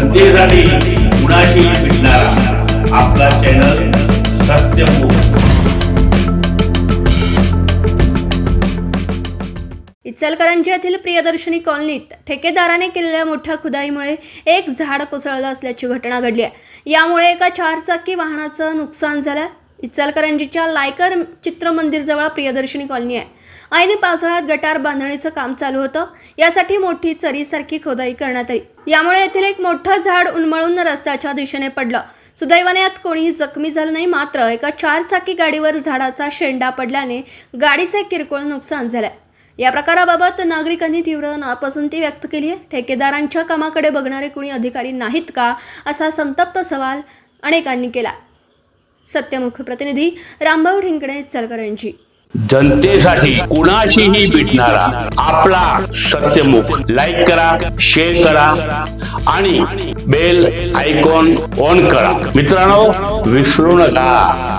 जनतेसाठी कुणाशी भेटणारा. आपला चॅनल इचलकरंजी येथील प्रियदर्शनी कॉलनीत ठेकेदाराने केलेल्या मोठ्या खुदाईमुळे एक झाड कोसळलं असल्याची घटना घडली आहे. यामुळे एका चारचाकी वाहनाचं नुकसान झालं. इचलकरंजीच्या लायकर चित्रमंदिरजवळ प्रियदर्शनी कॉलनी आहे. ऐन पावसाळ्यात गटार बांधणीचं काम चालू होतं. यासाठी मोठी चरीसारखी खोदाई करण्यात आली. यामुळे येथील एक मोठं झाड उन्मळून रस्त्याच्या दिशेने पडलं. सुदैवाने यात कोणीही जखमी झालं नाही मात्र एका चारचाकी गाडीवर झाडाचा शेंडा पडल्याने गाडीचे किरकोळ नुकसान झालंय. या प्रकाराबाबत नागरिकांनी तीव्र नापसंती व्यक्त केली आहे. ठेकेदारांच्या कामाकडे बघणारे कुणी अधिकारी नाहीत का असा संतप्त सवाल अनेकांनी केला. सत्यमुख प्रतिनिधी रामभाऊ ढिंकणे चलकरंजी. जनतेसाठी कुणाशीही भेटणारा आपला सत्यमुख. लाईक करा शेअर करा आणि बेल आयकॉन ऑन करा. मित्रांनो विसरू नका.